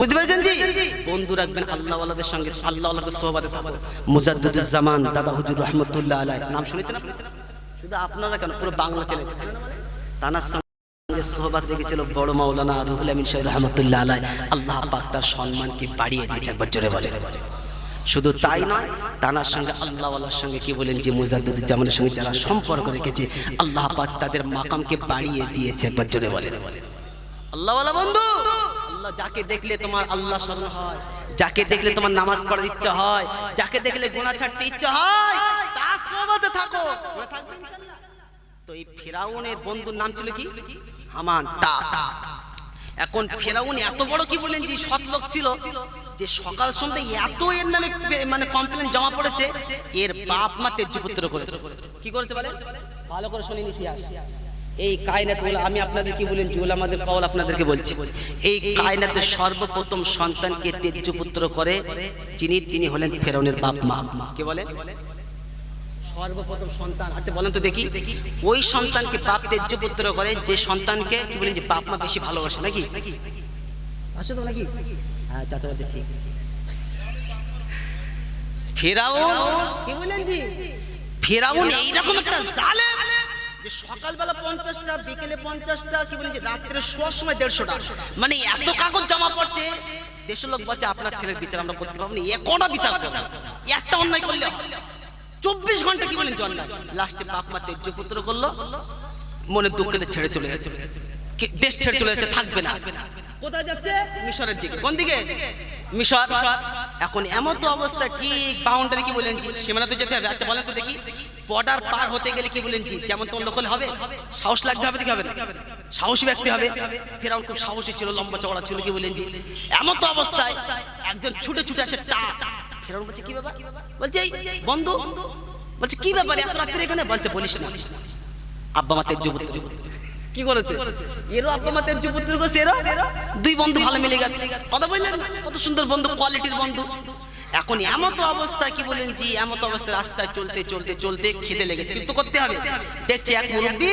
বুঝতে বন্ধু রাখবেন সঙ্গে দাদা নাম শুনেছেন আপনি? শুধু আপনারা কেন? পুরো বাংলা তানার সঙ্গে রেখেছিল বড় মাওলানা রুহুল আল্লাহ পাক তার সম্মানকে বাড়িয়ে দিয়েছে, একবার জোরে বলেন। শুধু তাই নয়, তানার সঙ্গে আল্লাহ সঙ্গে কি বলেন যে মুজাদ্দুজ্জামানের সঙ্গে যারা সম্পর্ক রেখেছে, আল্লাহ পাক তাদের মাকামকে বাড়িয়ে দিয়েছে, একবার জোরে বলেন। আল্লাহ বন্ধু! আল্লাহ যাকে দেখলে তোমার আল্লাহ স্মরণ হয় যাকে দেখলে তোমার নামাজ পড়ার ইচ্ছা হয় যাকে দেখলে গুনাহ ছাড়তে ইচ্ছা হয় তার সোহবতে থাকো। থাকবে ইনশাআল্লাহ? তো এই ফেরাউনের বন্ধুর নাম ছিল কি? হামান টা এখন ফেরাউন এত বড় কি বলেন যে সৎ লোক ছিল যে সকাল সন্ধ্যে এত এর নামে মানে কমপ্লেন জমা পড়েছে এর বাপ মা তেজ্যপুত্র করেছে। কি করেছে বলে? ভালো করে শুনিন ইতিহাস। এই কায়নাত আমি আপনাদের কি বলেন জুল আমাদের কওল আপনাদেরকে বলছি। এই কায়নাতের সর্বপ্রথম সন্তানকে তেজ্যপুত্র করে যিনি তিনি হলেন ফেরাউনের বাপ মা। কে বলেন সর্বপ্রথম সন্তান। আচ্ছা বলেন তো দেখি। ওই সন্তানকে বাপ তেজ্য পুত্র করে যে সন্তানকে কি বলেন যে বাপ মা বেশি ভালোবাসে নাকি? আসে তো নাকি? হ্যাঁ চাচা ঠিক। ফেরাউন? কি বলেন জি? ফেরাউন এইরকম একটা জালেম। যে সকালবেলা পঞ্চাশটা, বিকেলে পঞ্চাশটা, কি বলেন যে রাত্রে শোয়ার সময় দেড়শোটা। মানে এত কাগজ জমা পড়ছে, দেশের লোক বলছে, আপনার ছেলের বিচার আমরা করতে পারব না। এ কটা বিচার করব একটা অন্যায় করলে চব্বিশ ঘণ্টা কি বলেন জন্না লাস্টে বাপ মা তেজ্য পুত্র করল, মনে দুঃখেতে ছেড়ে চলে যাচ্ছে দেশ ছেড়ে চলে যাচ্ছে থাকবে না। কোথায় যাচ্ছে? মিশরের দিকে। কোন দিকে? মিশর। এখন এমন তো অবস্থা, ঠিক বাউন্ডারি কি বলেন সীমানা তো যেতে হবে। আচ্ছা বলেন তো দেখি। বর্ডার পার হতে গেলে কি বলেন যেমন লোক হবে, সাহস লাগতে হবে দেখি হবে না। সাহসী ব্যক্তি হবে। ফেরাউন খুব সাহসী ছিল, লম্বা চওড়া ছিল, কি বলেন এমন তো অবস্থায় একজন ছুটে ছুটে আসে টা ফেরাউন বলছে, কি ব্যাপার? বলছে, এই বন্ধু। বলছে, কি ব্যাপার? এত রাত্রে এখানে? বলছে, বলিস না। আব্বা মা তেজ্য পুত্র। কি করেছে এরও আব্বা মা তেজ্য পুত্র করেছে এরও? দুই বন্ধু ভালো মিলে গেছে। কথা বললেন না? কত সুন্দর বন্ধু কোয়ালিটির বন্ধু। এখন এমন তো অবস্থা কি বলেন? জি এমন তো অবস্থা, রাস্তায় চলতে চলতে চলতে খেতে লেগেছে। কিন্তু করতে হবে। দেখছে এক মুরব্বী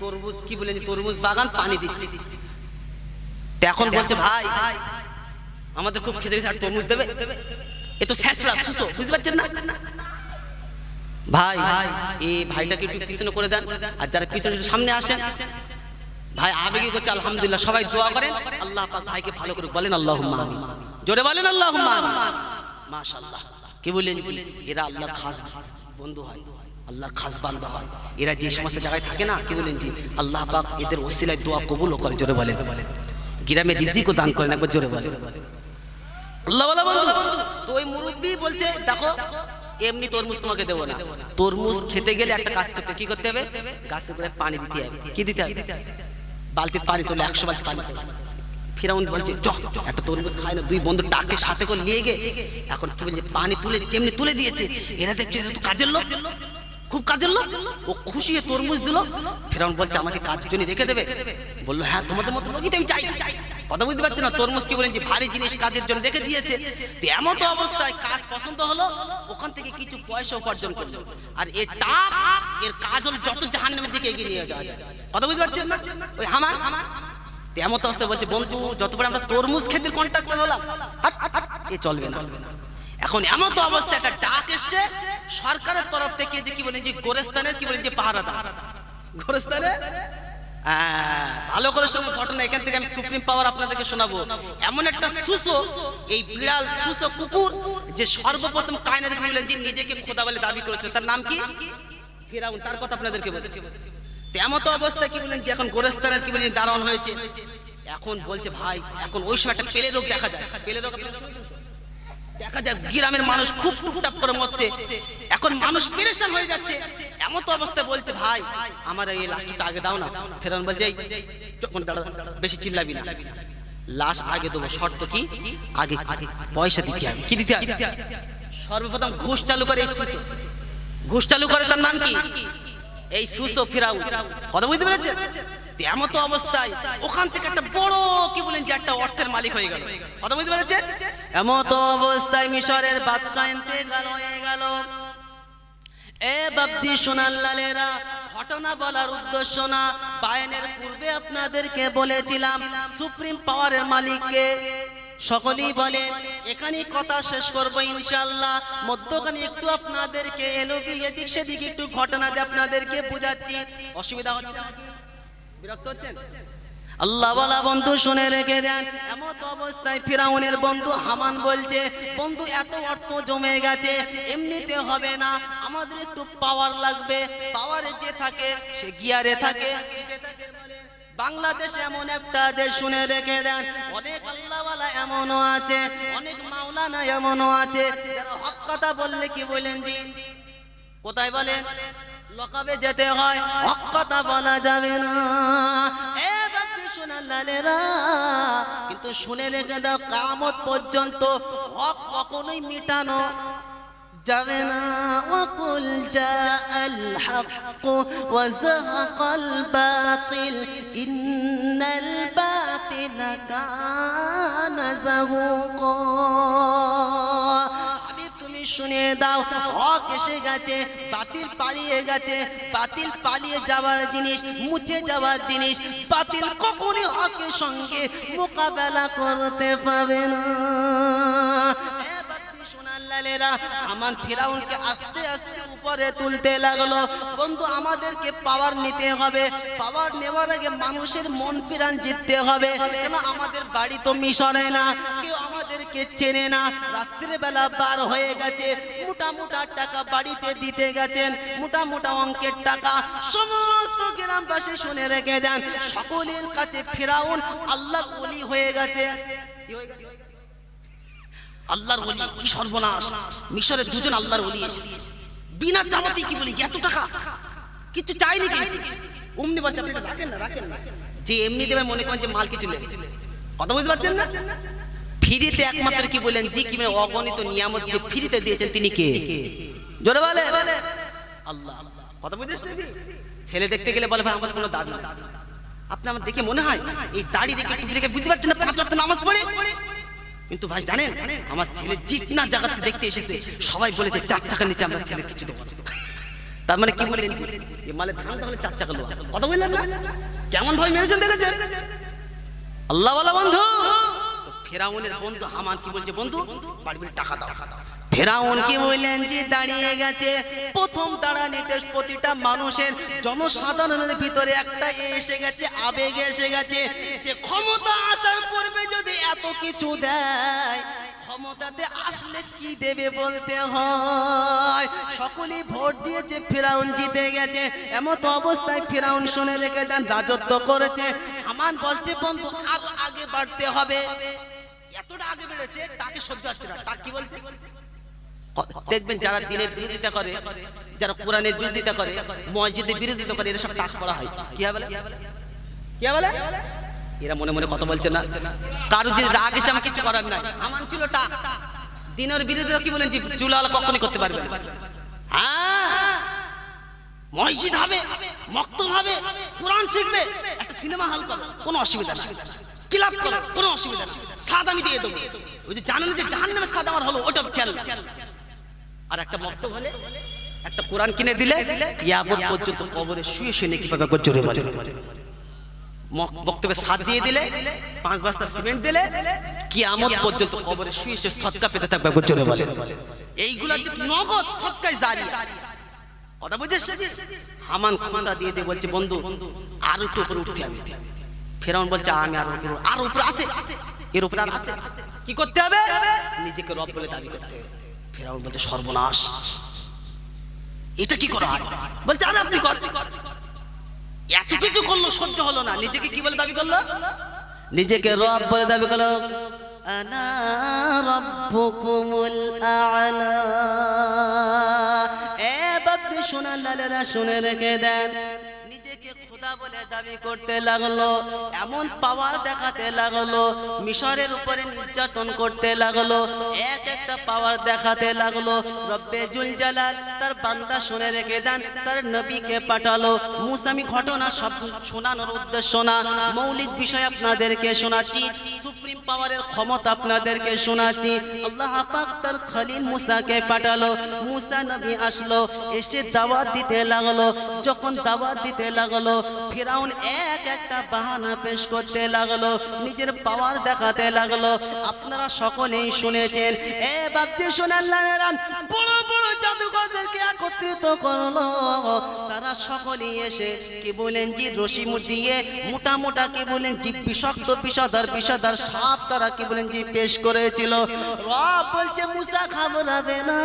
তরমুজ, কি বলেন, তরমুজ বাগান পানি দিচ্ছে। এখন বলছে, ভাই, আমাদের খুব খেতে আর তরমুজ দেবে? এ তো স্যাঁচলা সুসো বুঝতে পারছেন না? ভাই এই ভাইটাকে একটু পিছনে করে দেন, আর যারা পিছনে সামনে আসেন, ভাই, আবেগে করছে, আলহামদুলিল্লাহ, সবাই দোয়া করেন, আল্লাহ পাক ভাইকে ভালো করে বলেন আল্লাহ জোরে বলেন আল্লাহ আমিন মাশাআল্লাহ। কি বলেন জি? এরা আল্লাহ খাস বন্ধু হয়, আল্লাহ খাস বান্দা হয়। এরা যে সমস্ত জায়গায় থাকে না, কি বলেন জি? আল্লাহ পাক এদের ওসিলায় দোয়া কবুলও করে, জোরে বলেন। গ্রামে রিজিকও দান করেন, একবার জোরে বলেন। আল্লাহ বন্ধু, তো ওই মুরব্বী বলছে, দেখো, এমনি তরমুজ তোমাকে দেবো না। তরমুজ খেতে গেলে একটা কাজ করতে কি করতে হবে? গাছের গোড়ায় পানি দিতে হবে। কি দিতে হবে? বালতির পানি তোলে, একশো বালতি পানি তোলে। ফিরাউন বলছে চ একটা তরমুজ খায় না, দুই বন্ধু টাকে সাথে করে নিয়ে গে। এখন কি বলছে, পানি তুলে, যেমনি তুলে দিয়েছে, এরা দেখছে এরা তো কাজের লোক, খুব কাজের লোক। ও খুশি হয়ে তরমুজ দিল। ফেরাউন বলছে, আমাকে কাজের জন্য রেখে দেবে। বলল হ্যাঁ তোমাদের মতো লোকই তো আমি চাইছি। কথা বুঝতে পারছি না, তরমুজ কি বলেন যে ভারী জিনিস কাজের জন্য রেখে দিয়েছে। তো এমন তো অবস্থায় কাজ পছন্দ হলো, ওখান থেকে কিছু পয়সা উপার্জন করল। আর এর টাক, এর কাজ হলো যত জাহান্নামের দিকে এগিয়ে নিয়ে যাওয়া যায়। কথা বুঝতে পারছেন না? ওই তো এমন তো অবস্থায় বলছে বন্ধু যতবার আমরা তরমুজ খেতে কন্ট্রাক্টর হলাম এ চলবে না। এখন এমন তো অবস্থা একটা ডাক এসছে সরকারের তরফ থেকে যে কি বলেন যে গোরেস্তানের কি বলেন যে পাহারাদার। গোরেস্তানে হ্যাঁ, ভালো করে শোনো ঘটনা এখান থেকে আমি সুপ্রিম পাওয়ার আপনাদেরকে শোনাবো। এমন একটা সুসো এই বিড়াল সুসো কুকুর যে সর্বপ্রথম কায়না দেখে বললেন যে নিজেকে খোদা বলে দাবি করেছে। তার নাম কি? ফিরাউন তার কথা আপনাদেরকে বলছি। তেমন তো অবস্থা কি বলেন যে এখন গোরস্তানের কি বলেন দারণ হয়েছে? এখন বলছে ভাই এখন ওই সময় একটা পেলে রোগ দেখা যায়। পেলে রোগ? দেখা যায় গ্রামের মানুষ খুব টুকটাপ করে মরছে। এখন মানুষ পেরেশান হয়ে যাচ্ছে। এমন তো অবস্থা বলছে ভাই আমার এই লাশটা আগে দাও না। ফেরান বলছে এই, বেশি চিল্লাবি না। লাশ আগে দেবো। শর্ত কি? আগে পয়সা দিতে হবে। কি দিতে হবে? সর্বপ্রথম ঘুষ চালু করে ঘুষ চালু করে তার নাম কি? এই সুসো ফিরাউ কথা বুঝতে পেরেছেন? এমন তো অবস্থায় ওখান থেকে একটা বড়, কি বলেন যে একটা অর্থের মালিক হয়ে গেল। কথা বুঝতে পেরেছেন? এমন তো অবস্থায় মিশরের বাদশাহ ইন্তেকাল হয়ে গেল। এ বাবদি সোনার লালেরা, ঘটনা বলার উদ্দেশ্য না। বায়নের পূর্বে আপনাদেরকে বলেছিলাম, সুপ্রিম পাওয়ারের মালিককে সকলেই বলেন এখানে কথা শেষ করব ইনশাল্লাহ মধ্যখানে একটু আপনাদেরকে এলো এদিক সেদিক একটু ঘটনা দিয়ে আপনাদেরকে বুঝাচ্ছি। অসুবিধা হচ্ছে বিরক্ত হচ্ছেন? আল্লাহ বলা বন্ধু শুনে রেখে দেন, এমত অবস্থায় ফিরাউনের বন্ধু হামান বলছে, বন্ধু, এত অর্থ জমে গেছে, এমনিতে হবে না, আমাদের একটু পাওয়ার লাগবে। পাওয়ারে যে থাকে, সে গিয়ারে থাকে বাংলাদেশ এমন একটা দেশ শুনে রেখে দেন। অনেক আল্লাহওয়ালা এমনও আছে, অনেক মাওলানা এমনও আছে, যারা হক কথা বললে কি বলেন জি? কোথায় বলেন? লকাবে যেতে হয়, হক কথা বলা যাবে না। এ বাপ্তি সোনার লালেরা, কিন্তু শুনে রেখে দাও, কামত পর্যন্ত হক কখনোই মিটানো যাবে হক ওয়া যাহাকাল বাতিল ইন্নাল বাতিলা কানা যাহুকা হাবিব, তুমি শুনে দাও, হক এসে গেছে, বাতিল পালিয়ে গেছে, বাতিল পালিয়ে যাওয়ার জিনিস, মুছে যাওয়ার জিনিস, বাতিল কখনই হকের সঙ্গে মোকাবেলা করতে পাবে না। সোনার লালেরা আমার ফিরাউনকে আস্তে আস্তে উপরে তুলতে লাগল। বন্ধু, আমাদেরকে পাওয়ার নিতে হবে। পাওয়ার নেওয়ার আগে মানুষের মন প্রাণ জিততে হবে। কেন আমাদের বাড়ি তো মিশনে না, কেউ আমাদেরকে চেনে না। রাত্রে বেলা বার হয়ে গেছে, মোটা মোটা টাকা বাড়িতে দিতে গেছেন, মোটা মোটা অঙ্কের টাকা সমস্ত গ্রামবাসী শুনে রেখে দেন। সকলের কাছে ফেরাউন আল্লাহ বলি হয়ে গেছে? আল্লাহর ওলি, কি সর্বনাশ। মিশরের দুজন আল্লাহর ওলি এসেছে। বিনা চামাতে কি বলি এত টাকা? কিছু চাইনি কিন্তু অমনি বলছে, আপনি রাখেন না রাখেন না। যে এমনি দেবে মনে করেন যে মাল কিছু নেই। কথা বুঝতে পারছেন না? ফিরিতে একমাত্র কি বলেন, যে কি অগণিত নিয়ামত যে ফ্রিতে দিয়েছেন তিনি কে? জোরে বলে আল্লাহ, কথা পেরেছি? ছেলে দেখতে গেলে বলে, ভাই, আমার কোনো দাবি না আপনি আমার দেখে মনে হয়, এই দাড়ি দেখে বুঝতে পারছেন না, পাঁচ নামাজ পড়ে? কিন্তু ভাই জানেন, আমার ছেলে জিতনা জায়গাতে দেখতে এসেছে। সবাই বলেছে, চার চাকার নিচে আমরা ছেলে কিছু দেবো তার মানে কি বললেন এ মালে ধান তাহলে চার চাকা লোয়া কথা বললেন না? কেমন ভাই মেরেছেন দেখেছেন? আল্লাহ বলা বন্ধু ফেরাউনের বন্ধু হামান কি বলছে, বন্ধু? বাড়ি টাকা দাও। ফেরাউন কি বললেন? যে দাঁড়িয়ে গেছে। প্রথম দাঁড়ানিতে প্রতিটা মানুষের জনসাধারণের ভিতরে একটা এসে গেছে, আবেগ এসে গেছে যে ক্ষমতা আসার পূর্বে যদি এত কিছু দেয়, ক্ষমতাতে আসলে কি দেবে বলতে হয়? সকলেই ভোট দিয়েছে, ফেরাউন জিতে গেছে। এমত অবস্থায় ফেরাউন শুনে রেখে দেন, রাজত্ব করেছে। হামান বলছে, বন্ধু, আরও আগে বাড়তে হবে। এতটা আগে বেড়েছে, তাকে সহ্য হচ্ছে না। তা কি বলছে? দেখবেন যারা দিনের বিরোধিতা করে, যারা কোরআনের বিরোধিতা করে, মসজিদের বিরোধিতা করে, এরা সব টাক করা হয়। কি হবে কি বলে? এরা মনে মনে কথা বলছে না। কারও যদি রাগ এসে আমার কিছু করার নাই, আমার ছিল টাক। দিনের বিরোধিতা কি বলেন যে চুলাওয়ালা কখনই করতে পারবে না। হ্যাঁ? মসজিদ হবে, মক্তব হবে, কোরআন শিখবে, একটা সিনেমা হল করো, কোনো অসুবিধা নাই। ক্লাব করো? কোনো অসুবিধা নাই। সাদ আমি দিয়ে দেবো। ওই যে জানেন যে জাহান নামে সাদ আমার হলো, ওটা খেয়াল। আর একটা মক্তব হলে, একটা কোরআন কিনে দিলে, কিয়ামত পর্যন্ত কবরে শুয়ে শুয়ে নাকি একবার জোরে বলে বক্তব্যে সাত দিয়ে দিলে, পাঁচ বস্তা সিমেন্ট দিলে, কিয়ামত পর্যন্ত কবরে শুয়ে শুয়ে সৎকা পেতে থাকবে একবার জোরে বলে এইগুলা যে নগদ সৎকায় জারি কথা বুঝেছে? হামান খোসা দিয়ে দিয়ে বলছে, বন্ধু, আর একটু উপরে উঠতে হবে। ফেরাউন বলছে, আমি আর উপরে আর উপরে আছে। এর উপরে আর আছে। কি করতে হবে? নিজেকে রব বলে দাবি করতে হবে। ফেরাউন বলছে সর্বনাশ। এটা কি করা হয়? বলছে আরে আপনি কর। এত কিছু করল, সহ্য হলো না। নিজেকে কি বলে দাবি করল? নিজেকে রব বলে দাবি করল। আনা রব্বুকুমুল আ'লা। এ বাপদি সোনার লালেরা শুনে রেখে দেন। দাবি করতে লাগল, এমন পাওয়ার দেখাতে লাগল, মিশরের উপরে নির্যাতন করতে লাগল, এক একটা পাওয়ার দেখাতে লাগল। রব্বে জুল জালাল তার বান্দা শুনে রেখে দেন, তার নবীকে পাঠালো। মুসামি ঘটনা সব শোনানোর উদ্দেশ্য না। মৌলিক বিষয় আপনাদেরকে শোনাচ্ছি, সুপ্রিম পাওয়ারের ক্ষমতা আপনাদেরকে শোনাচ্ছি। আল্লাহ পাক তার খলিল মুসাকে পাঠালো। মুসা নবী আসলো, এসে দাওয়াত দিতে লাগল। যখন দাওয়াত দিতে লাগল ফিরাউন এক একটা বাহানা পেশ করতে লাগল, নিজের পাওয়ার দেখাতে লাগল। আপনারা সকলেই শুনেছেন। এ বাপতি শোনাল বড় বড় একত্রিত করলো তারা সকলেই এসে কি বলেন জি রশি মুঠ দিয়ে মোটা মোটা কি বলেন জি বিষাক্ত বিষধর বিষধর সাপ তারা কি বলেন জি পেশ করেছিল রব বলছে মুসা ঘাবড়াবে না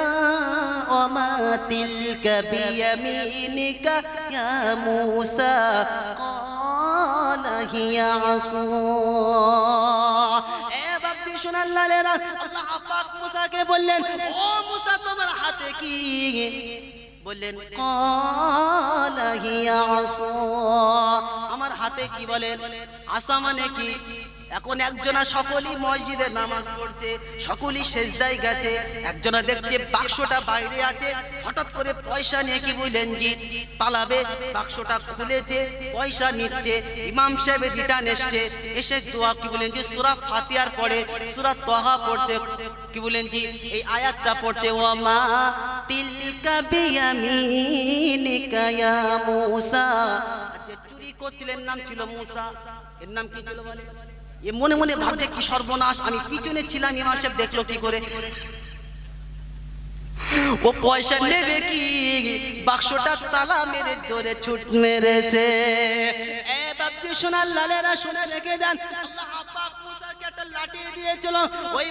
ওমা তিলকা বিয়ামিনিকা ইয়া মুসা قال هي عصا এ বাপতি শোনার লালেরা আল্লাহ পাক মুসাকে বললেন ও মুসা তোমার হাতে কি বললেন আমার হাতে কি বলেন? আসা মানে কি? এখন একজনা সকলেই মসজিদে নামাজ পড়ছে, সকলই সেজদায় গেছে, একজনা দেখছে বাক্সটা বাইরে আছে, হঠাৎ করে পয়সা নিয়ে কি বললেন, জি, পালাবে, বাক্সটা খুলেছে, পয়সা নিচ্ছে, ইমাম সাহেবের রিটার্ন এসছে। এসে দোয়া কি বলেন যে সুরা ফাতিয়ার পড়ে, সুরা তহা পড়তে কি বলেন জি, এই আয়াতটা পড়ছে। ও মা তিলকা বিয়ামিনিকা ইয়া মুসা। যে চুরি করছিলেন, নাম ছিল মুসা। এর নাম কি ছিল এ মনে মনে ভাবছে কি সর্বনাশ, আমি পিছনে ছিলাম, ইমাম সাহেব দেখল কি করে? ও পয়সা নেবে কি? বাক্সটা তালা মেরে জোরে ছুট মেরেছে। এ বাপজি সোনার লালেরা শুনে রেখে দেন। আল্লাহ লাঠি ওই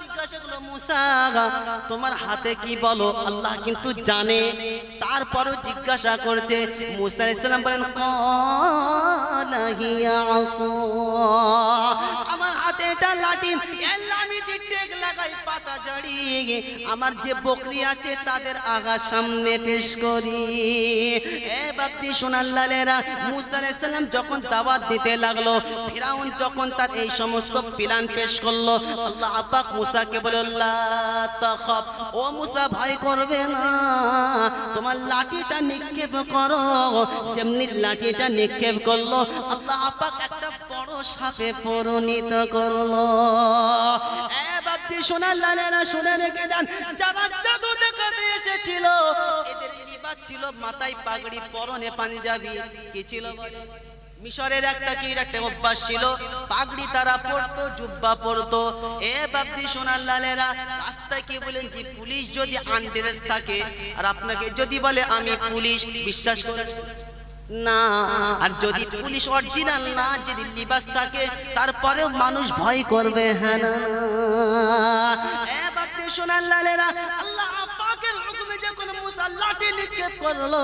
জিজ্ঞাসা করল তোমার হাতে কি বলো? আল্লাহ কিন্তু জানে। তারপরও জিজ্ঞাসা করছে, মুসা ইসলাম বলেন "ক্বালা এটা এল্লা আমি টেক লাগাই, পাতা জড়িয়ে আমার যে বকরি আছে, তাদের আগা সামনে পেশ করি। এ সোনার লালেরা, মুসা যখন দাওয়াত দিতে লাগল, ফিরাউন যখন তার এই সমস্ত প্ল্যান পেশ করল, আল্লাহ পাক মুসাকে তাখাব ও মুসা, ভয় করবে না। তোমার লাঠিটা নিক্ষেপ করো। যেমনি লাঠিটা নিক্ষেপ করল, আল্লাহ পাক একটা সাপে পরিণত করল। লালেরা শুনে রেখে দেন। যারা জাদু দেখাতে এসেছিল। এদের লিবাস ছিল মাথায় পাগড়ি, পরনে পাঞ্জাবি। কি ছিল মিশরের একটা কি একটা অভ্যাস ছিল? পাগড়ি তারা পরতো, জুব্বা পরতো। এ বাপদি সোনার লালেরা, রাস্তায় কি বলেন যে পুলিশ যদি আনড্রেস থাকে, আর আপনাকে যদি বলে আমি পুলিশ, বিশ্বাস করে না। আর যদি পুলিশ অরিজিনাল না, যদি লিবাস থাকে, তারপরেও মানুষ ভয় করবে হ্যাঁ লালেরা, আল্লাহ পাকের হুকুমে মুসা লাঠি নিক্ষেপ করল,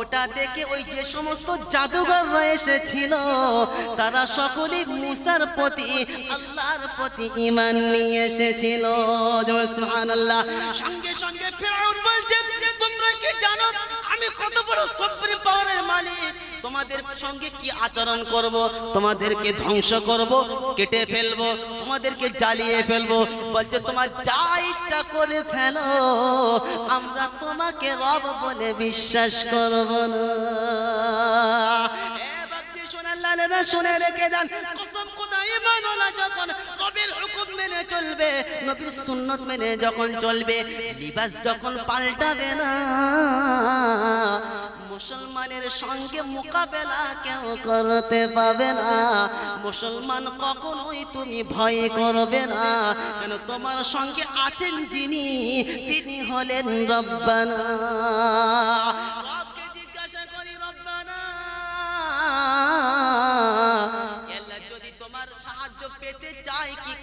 ওটা দেখে ওই যে সমস্ত জাদুঘররা এসেছিল, তারা সকলেই মুসার প্রতি, আল্লাহর প্রতি ইমান নিয়ে এসেছিল। সঙ্গে সঙ্গে ফেরাউন বলছে জানো, আমি কত বড় সুপ্রিম পাওয়ারের মালিক। তোমাদের সঙ্গে কি আচরণ করব? তোমাদেরকে ধ্বংস করব, কেটে ফেলব, তোমাদেরকে জ্বালিয়ে ফেলব। বলছে, তোমার যা ইচ্ছা করে ফেলো, আমরা তোমাকে রব বলে বিশ্বাস করব না। শুনে রেখে দেন। কসম খোদা ইমানওয়ালা যখন রবের হুকুম মেনে চলবে, নবীর সুন্নত মেনে যখন চলবে, লিবাস যখন পাল্টাবে না, মুসলমানের সঙ্গে মোকাবেলা কেউ করতে পাবে না। মুসলমান কখনোই তুমি ভয় করবে না। কেন তোমার সঙ্গে আছেন যিনি, তিনি হলেন রব্বানা।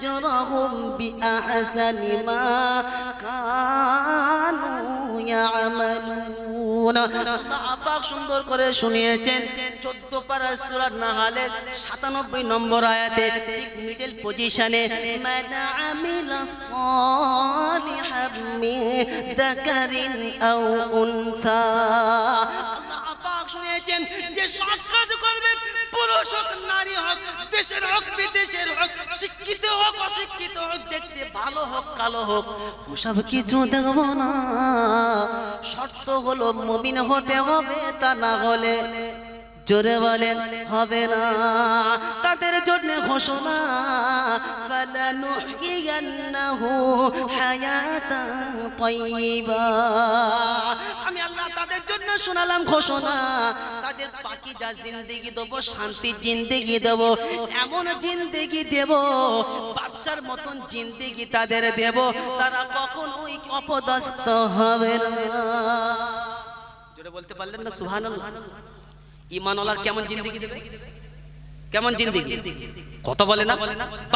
أجرهم بأحسن ما كانوا يعملون আল্লাহ পাক সুন্দর করে শুনিয়েছেন চোদ্দ পারা সুরার নাহালের সাতানব্বই নম্বর আয়াতে ঠিক মিডল পজিশনে মান আমিলা সালিহাম পাক শুনিয়েছেন যে সৎ কাজ করবে পুরুষ হোক, নারী হোক, দেশের হোক, বিদেশের হোক, শিক্ষিত হোক, অশিক্ষিত হোক, দেখতে ভালো হোক, কালো হোক, ওসব কিছু দেখব না। শর্ত হলো মমিন হতে হবে তা না হলে জোরে বলেন, হবে না। তাদের জন্য ঘোষণা আমি আল্লাহ তাদের জন্য শোনালাম ঘোষণা, তাদের পাখি যা জিন্দেগি দেবো শান্তির জিন্দেগি দেবো, এমন জিন্দেগি দেব, বাদশার মতন জিন্দেগি তাদের দেব, তারা কখনোই অপদস্থ হবে না। জোরে বলতে পারলেন না, সুবহানাল্লাহ? ইমানওয়ালার কেমন জিন্দেগি দেবে? কেমন জিন্দেগি? কত বলে না?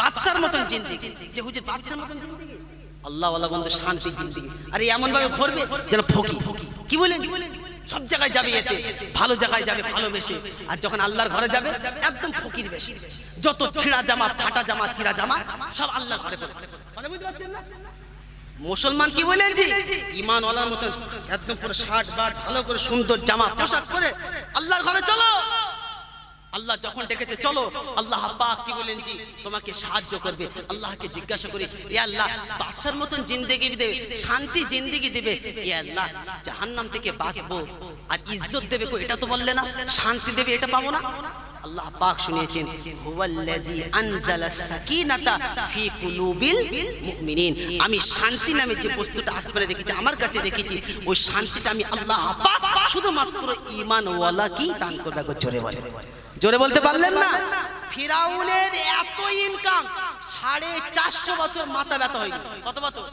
বাদশার মতন জিন্দেগি। যে হুজুর বাদশার মতন জিন্দেগি? আল্লাহ আল্লাহ বন্ধু শান্তির জিন্দেগি। আরে এমন ভাবে ঘরবে যেন ফকি। কি বলেন? সব জায়গায় যাবে এতে। ভালো জায়গায় যাবে ভালোবেসে। আর যখন আল্লাহর ঘরে যাবে একদম ফকির বেশি। যত ছিঁড়া জামা ফাটা জামা ছিঁড়া জামা সব আল্লাহর ঘরে পড়ে মানে বুঝতে পারছেন না? মুসলমান কি বলেন জি? ইমান ওয়ালার মতন একদম পুরো শার্ট বাট ভালো করে সুন্দর জামা, পোশাক পরে আল্লাহর ঘরে চলো। আল্লাহ যখন ডেকেছে, চলো। আল্লাহ পাক কি বলেন জি? তোমাকে সাহায্য করবে। আল্লাহকে জিজ্ঞাসা করি, এ আল্লাহ, বাদশার মতন জিন্দেগি দেবে শান্তি জিন্দেগি দেবে? এ আল্লাহ, জাহান্নাম থেকে বাঁচবো। আর ইজ্জত দেবে কো এটা তো বললে না। শান্তি দেবে, এটা পাবো না। আল্লাহ পাক শুনিয়েছেন, হুয়াল্লাযী আনজালা সাকিনাতা ফি কুলুবিল মুমিনিন। আমি শান্তি নামে যে বস্তুটা আসমানে রেখেছি, আমার কাছে রেখেছি, ওই শান্তিটা আমি আল্লাহ পাক শুধুমাত্র ঈমান ওয়ালাকেই দান করবে জোরে বলে জোরে বলতে পারলেন না? ফিরাউনের এত ইনকাম সাড়ে চারশো বছর মাথা ব্যথা হয়নি। কত বছর?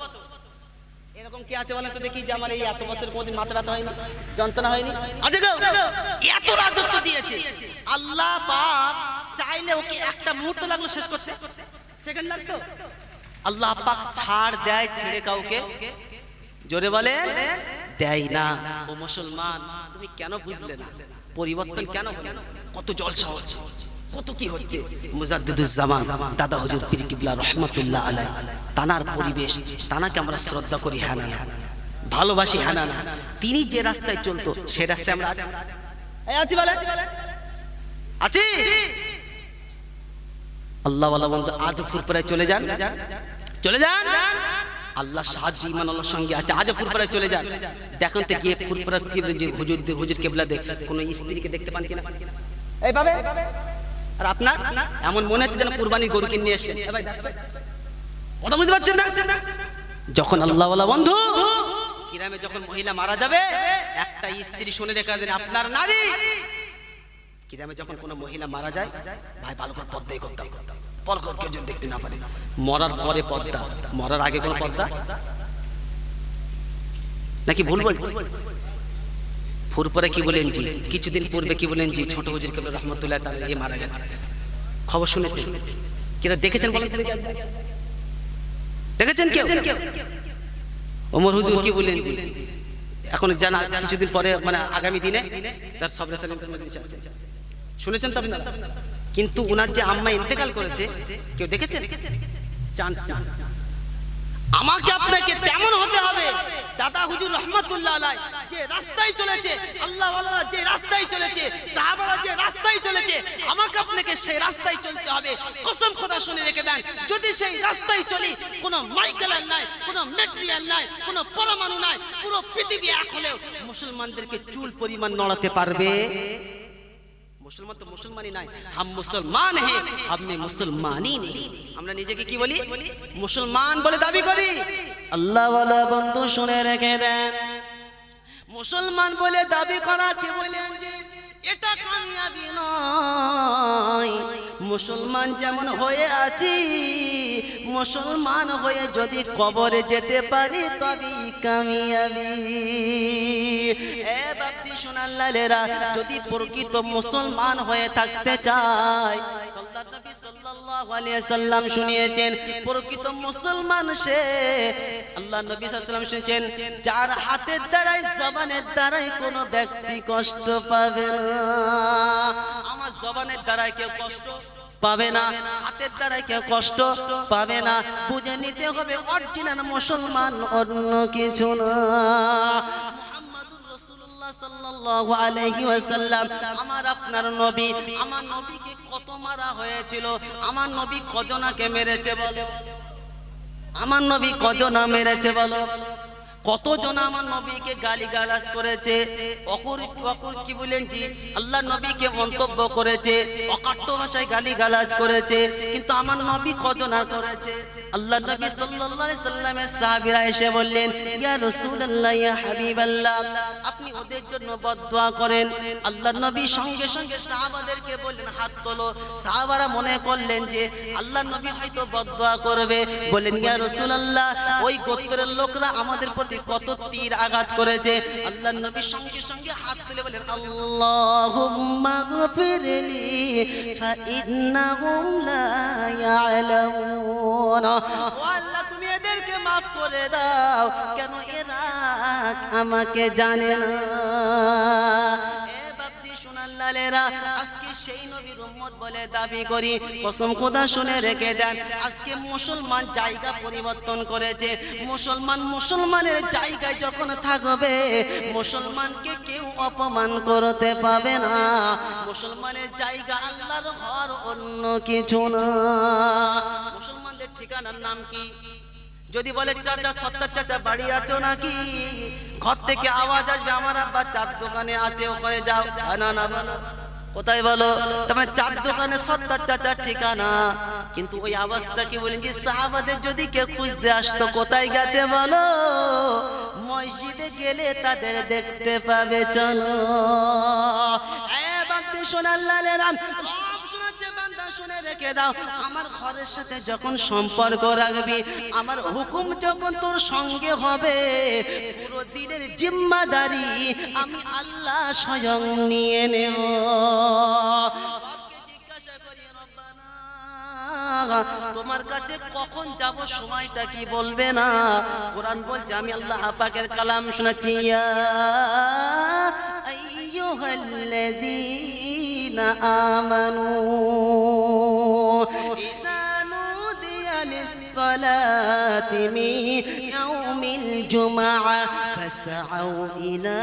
এরকম কি আছে দেখি যে আমার এই এত যন্ত্রণা হয়নি? আছে এত দিয়েছে। আল্লাহ চাইলে ওকে একটা মুহূর্ত লাগল শেষ করতে। সেকেন্ড লাগতো। আল্লাহ ছাড় দেয় কাউকে। জোরে বলে দেয় না। ও মুসলমান, তুমি কেন বুঝলে না? পরিবর্তন কেন? কত জলসা হচ্ছে কত কি হচ্ছে? মুজাদ্দিদুজ্জামান দাদা পীর কিবলা রহমতুল্লাহ আলাই তানার পরিবেশ, তানাকে আমরা শ্রদ্ধা করি ভালোবাসি তিনি যে রাস্তায় চলতো, সে রাস্তায় আমরা আছি। বলে? আছি? আল্লাহ বন্ধু, আজ ফুরপুরায় চলে যান। চলে যান? আল্লাহ সাহায্য ইমান আল্লাহর সঙ্গে আছে। আজ ফুরপুরায় চলে যান। দেখুন তো গিয়ে ফুরপুরা হুজুর হুজুর কেবলা দেখ কোন স্ত্রীকে দেখতে পান কিনা? আর আপনার? এমন মনে হচ্ছে যেন কুরবানি গরু নিয়ে এসেছেন। কথা বুঝতে পারছেন না? যখন আল্লাহ ওয়ালা বন্ধু কিরামে যখন মহিলা মারা যাবে, একটা স্ত্রী শুনে রেখে দেন, আপনার নারী? কিরামে যখন কোনো মহিলা মারা যায়, ভাই, ভালো করে পর্দাই করতাম। পরকত কেউ যেন দেখতে না পারে। মরার পরে পর্দা। মরার আগে কোনো পর্দা? নাকি ভুল বলছি? ফুরপরে কি বলেন জি কিছুদিন পূর্বে কি বলেন জি ছোট হুজুর কেবল রহমতুল্লাহ তার এ মারা গেছে। খবর শুনেছেন? কিরা দেখেছেন বলেন? দেখেছেন কেউ? ওমর হুজুর কি বলেন জি এখন জানা কিছুদিন পরে মানে আগামী দিনে তার সবরে সালিম আছে শুনেছেন তো আপনারা? কিন্তু উনার যে আম্মা ইন্তেকাল করেছে, কেউ দেখেছেন? চান্স আমাকে আপনাকে তেমন হতে হবে দাদা হুজুর রহমতুল্লাহ আলাই, যে রাস্তায় চলেছে আল্লাহওয়ালারা যে রাস্তায় চলেছে, সাহাবারা যে রাস্তায় চলেছে, আমাকে আপনাকে সেই রাস্তায় চলতে হবে। কসম খোদা শুনে রেখে দেন, যদি সেই রাস্তায় চলি, কোনো মাইকেল নাই, কোনো মেটেরিয়াল নাই, কোনো পরমাণু নাই, পুরো পৃথিবী এক হলেও মুসলমানদেরকে চুল পরিমাণ নড়াতে পারবে? মুসলমান তো মুসলমানই নাই। হাম মুসলমান হে, হামে মুসলমানই নেই। আমরা নিজেকে কি বলি? মুসলমান বলে দাবি করি। আল্লাহ ওয়ালা বন্ধু শুনে রেখে দেন। মুসলমান বলে দাবি করা কে বলেন যে, এটা কামিয়াবি নয়। মুসলমান যেমন হয়ে আছি মুসলমান হয়ে যদি কবরে যেতে পারি, তবেই কামিয়াবি। এ বাপ্তি সোনার লালেরা, যদি প্রকৃত মুসলমান হয়ে থাকতে চায় সাল্লাম শুনিয়েছেন, প্রকৃত মুসলমান সে আল্লাহ সাল্লাম শুনিয়েছেন, যার হাতের দ্বারাই দ্বারাই কোনো ব্যক্তি কষ্ট পাবে না। আমার জবানের দ্বারাই কেউ কষ্ট পাবে না। হাতের দ্বারাই কেউ কষ্ট পাবে না। বুঝে নিতে হবে অরিজিনাল মুসলমান অন্য কিছু না। আমার আপনার নবী, আমার নবীকে কত মারা হয়েছিল? আমার নবী কজনাকে মেরেছে বলো? আমার নবী কজনা মেরেছে বলো? কতজন আমার নবীকে গালি গালাজ করেছে অকুর কি বলেন জি? আল্লাহ নবীকে মন্তব্য করেছে, অকাট্য ভাষায় গালি গালাজ করেছে, কিন্তু আমার নবী কজনা করেছে? আল্লাহ নবী সাল্লাল্লাহু সাল্লামের সাহাবীরা এসে বললেন, ইয়া রাসূলুল্লাহ, ইয়া হাবিবাল্লাহ, আপনি ওদের জন্য বদদোয়া করেন। আল্লাহ নবী সঙ্গে সঙ্গে সাহাবাদেরকে বললেন, হাত তোলো। সাহাবারা মনে করলেন যে, আল্লাহ নবী হয়তো বদদোয়া করবে। বললেন, ইয়া রাসূলুল্লাহ, ওই গোত্রের লোকরা আমাদের প্রতি কত তীর আঘাত করেছে। আল্লাহ নবী সঙ্গে সঙ্গে হাত তুলে বলেন আল্লাহুম্মা গফিরলি, ফাইন্নাহুম লা ইয়ালামুন। আল্লাহ, তুমি এদেরকে মাফ করে দাও। কেন এরা আমাকে জানে না? সোনাল্লালেরা আজকে সেই নবীর উম্মত বলে দাবি করি। কসম খোদা শুনে রেখে দেন, আজকে মুসলমান জায়গা পরিবর্তন করেছে। মুসলমান মুসলমানের জায়গায় যখন থাকবে, মুসলমানকে কেউ অপমান করতে পাবে না। মুসলমানের জায়গা আল্লাহর ঘর অন্য কিছু না। মুসলমানদের ঠিকানার নাম কি? যদি বলে, চাচা, ছত্তার চাচা, বাড়ি আছো নাকি? ঘর থেকে আওয়াজ আসবে, আমার আব্বা চার দোকানে আছে, ওখানে যাও। না না। কোথায় বলো? তার মানে চার দোকানে সত্তার চাচার ঠিকানা। কিন্তু ওই আওয়াজটা কি বলেন যে, সাহাবাদের যদি কেউ খুঁজতে আসতো, কোথায় গেছে বলো? মসজিদে গেলে তাদের দেখতে পাবে, চলো। এ বান্দি সোনার লালেরা রব ঘরের সাথে যখন সম্পর্ক রাখবি, আমার হুকুম যখন তোর সঙ্গে হবে, পুরো দিনের জিম্মাদারি আমি আল্লাহ স্বয়ং নিয়ে নেব। তোমার কাছে কখন যাব, সময়টা কি বলবে না? কোরআন বলছে, আমি আল্লাহ পাকের কালাম শোনাচ্ছি الذين آمنوا إذا نودي للصلاة من يوم الجمعة فاسعوا إلى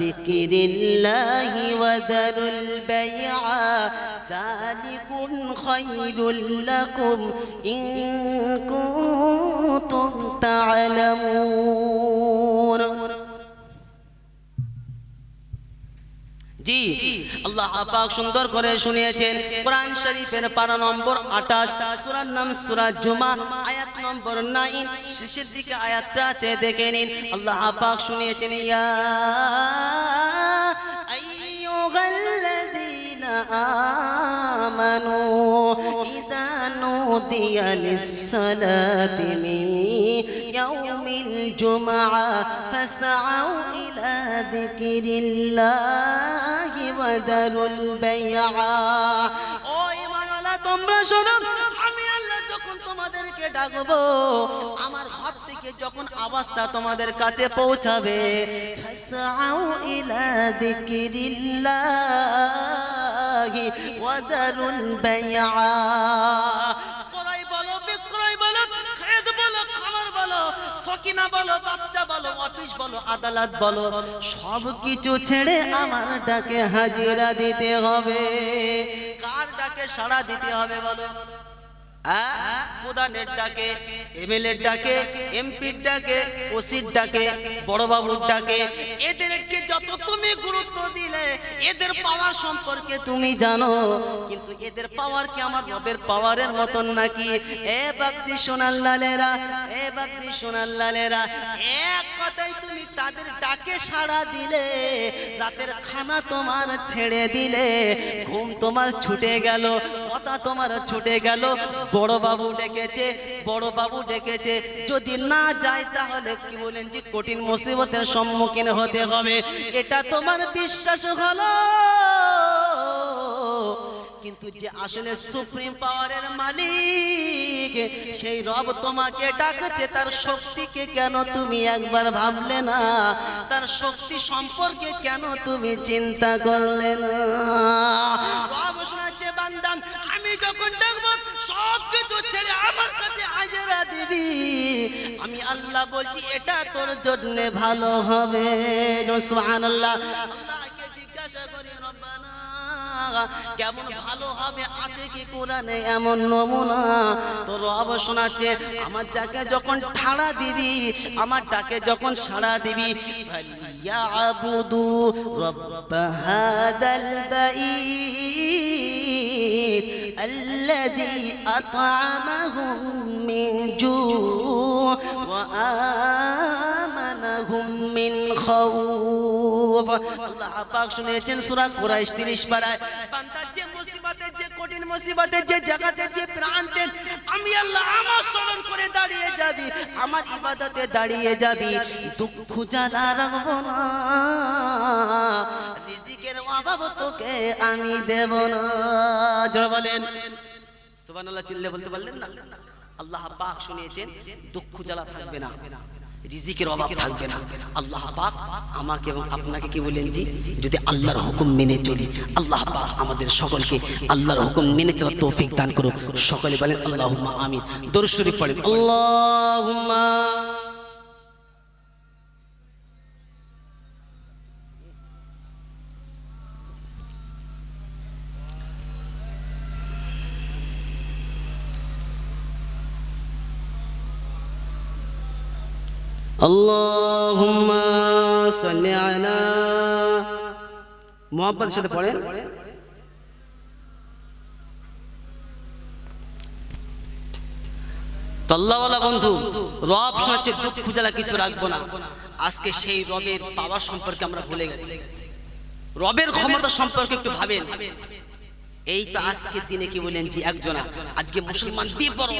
ذكر الله وذروا البيعة ذلكم خير لكم إن كنتم تعلمون. জি আল্লাহ পাক সুন্দর করে শুনিয়েছেন। কোরআন শরীফের পারা নম্বর আঠাশ, সুরার নাম সুরা জুমা, আয়াত নম্বর নাইন। শেষের দিকে আয়াতটা আছে, দেখে নিন। আল্লাহ পাক শুনিয়েছেন, ইয়া আইয়ুহাল্লাযীনা আমানু ইযা নুদিয়া লিস-সালাতি মিন ইয়াউমিল জুমআ ফাসআউ ইলা যিকরিল্লাহি ওয়া দারুল বাই'a ও ঈমানওয়ালা তোমরা শোনো, আমি আল্লাহ যখন তোমাদেরকে ডাকবো, আমার ঘর থেকে যখন আওয়াজটা তোমাদের কাছে পৌঁছাবে, ফাসআউ ইলা যিকরিল্লাহি। ওয়া দারুল বাই'a ক্রয় বলো, বিক্রয় বলো, খেদ বলো, খামার বলো, সকিনা বলো, বাচ্চা বলো, অফিস বলো, আদালত বলো সব কিছু ছেড়ে আমার ডাকে হাজিরা দিতে হবে কার ডাকে সাড়া দিতে হবে বলো? প্রধানের ডাকে, এমএলএর ডাকে, এমপির ডাকে এদেরকে যত তুমি গুরুত্ব দিলে, এদের পাওয়ার সম্পর্কে তুমি জানো, কিন্তু এদের পাওয়ার কি আমার রবের পাওয়ারের মতন নাকি? এ বাক্তি সোনার লালেরা, এ বাক্তি সোনার লালেরা, এক কথাই তুমি তাদের ডাকে সাড়া দিলে, রাতের খানা তোমার ছেড়ে দিলে, ঘুম তোমার ছুটে গেল, কথা তোমার ছুটে গেল বড় বাবু ডেকেছে বড় বাবু ডেকেছে। যদি না যায় তাহলে কি বলেন যে কঠিন মুসিবতের সম্মুখীন হতে হবে। এটা তোমার বিশ্বাস হলো। কিন্তু যে আসলে সুপ্রিম পাওয়ারের মালিক, সেই রব তোমাকে ডাকছে, তার শক্তিকে কেন তুমি একবার ভাবলে না? তার শক্তি সম্পর্কে কেন তুমি চিন্তা করলে না? রব শোনাচ্ছে বান্দান আমি যখন ডাকবো আমি আল্লাহ বলছি, এটা তোর জন্য ভালো হবে। আল্লাহকে জিজ্ঞাসা করি, রব্বানা, কেমন ভালো হবে? আছে কি কোরআনে এমন নমুনা? তো রব শোনাচ্ছে, আমার যাকে যখন ঠাড়া দিবি, আমার ডাকে যখন সাড়া দিবি فليعبدوا رب هذا البيت الذي أطعمهم من جوع وآمنهم من خوف আল্লাহ পাক শুনেছেন সূরা কুরাইশ 30 পারায় বান্দা যে মুসিবতের মুসিবতের যে জায়গাতে যে প্রান্তে আমি আল্লাহ আমার স্মরণ করে দাঁড়িয়ে যাবি, আমার ইবাদতে দাঁড়িয়ে যাবি। দুঃখ জ্বালা রাখব না, রিজিকের অভাব তোকে আমি দেব না। জোর বলেন। সুবহানাল্লাহ, চিল্লে বলতে পারলেন না? আল্লাহ পাক শুনিয়েছেন, দুঃখ জ্বালা থাকবে না। রিজিকের অভাব থাকবে না। আল্লাহ পাক আমাকে এবং আপনাকে কি বলেন জি? যদি আল্লাহর হুকুম মেনে চলি আল্লাহ পাক আমাদের সকলকে আল্লাহর হুকুম মেনে চলার তৌফিক দান করুক। সকলে বলেন আল্লাহুম্মা আমিন। দরুদ শরীফ পড়েন আল্লাহুম্মা সাল্লি আলা মোহাম্মদের সাথে পড়েন তল্লাওয়ালা বন্ধু, রব শোনাচ্ছে দুঃখ জ্বালা কিছু রাখব না। আজকে সেই রবের পাওয়ার সম্পর্কে আমরা ভুলে গেছি। রবের ক্ষমতা সম্পর্কে একটু ভাবেন। এই তো আজকে দিনে কি বলেন যে একজনা। আজকে মুসলমান দিয়ে পড়ো